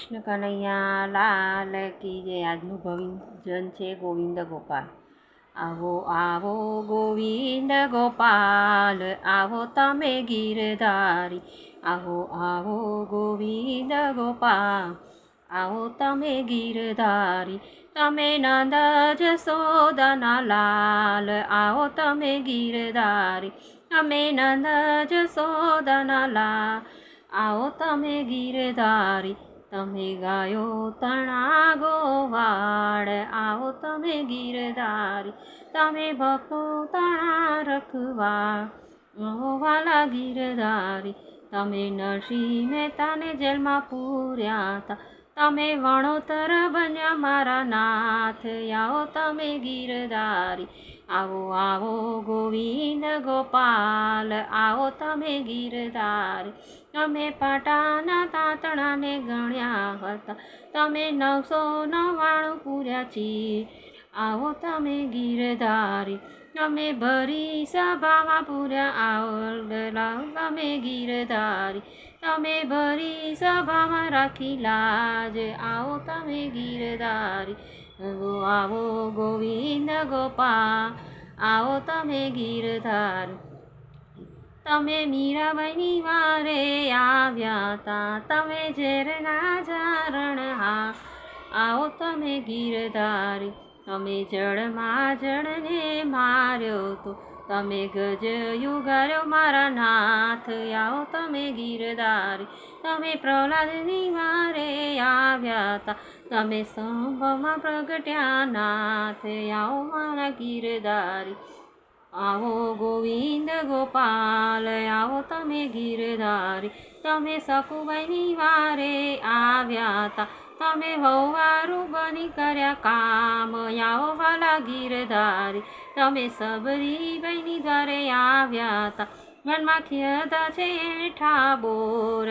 કૃષ્ણ કનૈયા, લાલ કી જે આજનું ભજન છે ગોવિંદ ગોપાલ. આવો આવો ગોવિંદ ગોપાલ, આવો તમે ગીરધારી. આવો આવો ગોવિંદ ગોપાલ, આવો તમે ગીરધારી. તમે નંદ જશોદના લાલ, આવો તમે ગીરધારી. તમે નંદ જશોદના લાલ, આવો તમે ગીરધારી. તમે ગાયો તણા ગોવાળ આવો તમે ગીરધારી, તમે ભક્તો તણા રખવા વાલા ગીરધારી તમે નરસિંહ મહેતાને જેલમાં પૂર્યા હતા. તમે વણોતર બન્યા મારા નાથ, આવો તમે ગીરધારી. આવો આવો ગોવિંદ ગોપાલ, આવો તમે ગીરધાર. તમે પાટાના તાતણાને ગણ્યા હતા. તમે નવસો નવ્વાણું પૂર્યા છીએ. આવો તમે ગીરધારી. તમે ભરી સભામાં પૂર્યા. આવડલા તમે ગીરધારી. તમે ભરી સભામાં રાખી લાજ. આવો તમે ગીરધારી. આવો ગોવિંદ ગોપા આવો તમે ગીરધાર. તમે મીરાબાઈની વારે આવ્યા તા, તમે ઝેરના ઝારણ હા આવો તમે ગીરધારી, તમે જળમાં જળને માર્યો તો. તમે ગજ યુગાર્યો મારા નાથ, આવો તમે ગીરધારી તમે પ્રહલાદની મારે આવ્યા હતા તમે સ્તંભમાં પ્રગટ્યા નાથ, આવો મારા ગીરધારી આવો ગોવિંદ ગોપાલ, આવો તમે ગીરધારી તમે સકુબાઈની વારે આવ્યા હતા તમે વહુવારું બની કર્યા કામ વાલા ગીરધારી. તમે સબરીબાઈની દ્વારે આવ્યા હતા મનમાં ખેતા છે ઠા બોર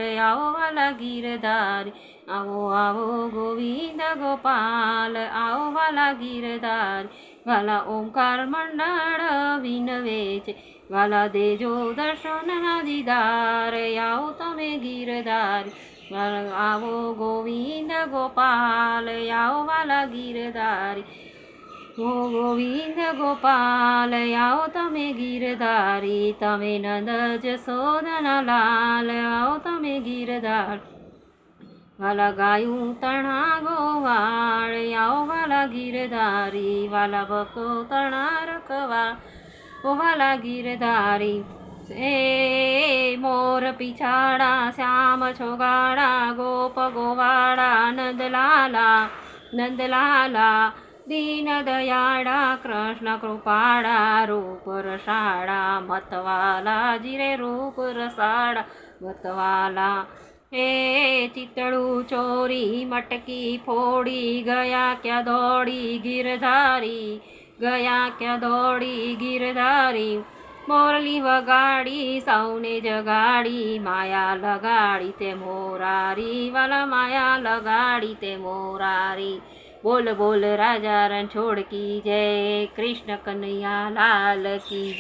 વાલા ગીરધારી. આવો આવો ગોવિંદ ગોપાલ આવો વાલા ગીરધારી. વાલા ઓમકાર મંડળ વિનવે છે વાલા દેજો દર્શનના દીદાર આવો તમે ગીરધારી. આવો ગોવિંદ ગોપાલ આવો વાલા ગીરધારી ઓ ગોવિંદ ગોપાલ આવો તમે ગીરધારી તમે નંદ જસોદના લાલ આવો તમે ગીરધાર વાલા ગાયું તણા ગોવાળ આવો વાલા ગીરધારી વાલા ભક્તો તણા રખવા ઓ વાલા ગીરધારી એ મોર પીછાડા, શ્યામ છોગાડા, ગોપ ગોવાડા નંદલાલા નંદલાલા દીન દયાળા કૃષ્ણ કૃપાળા, રૂપ રસાળા, મતવાલા, જીરે રૂપ રસાળા, મતવાલા. હે ચિતળું ચોરી, મટકી ફોડી, ગયા ક્યાં દોડી, ગીરધારી, ગયા ક્યાં દોડી, ગીરધારી. મોરલી વગાડી, સૌને જગાડી, માયા લગાડી તે મોરારી, વાલા માયા લગાડી તે મોરારી. બોલ બોલ રાજા રણછોડ કી જય, કૃષ્ણ કનૈયા લાલ કી જય.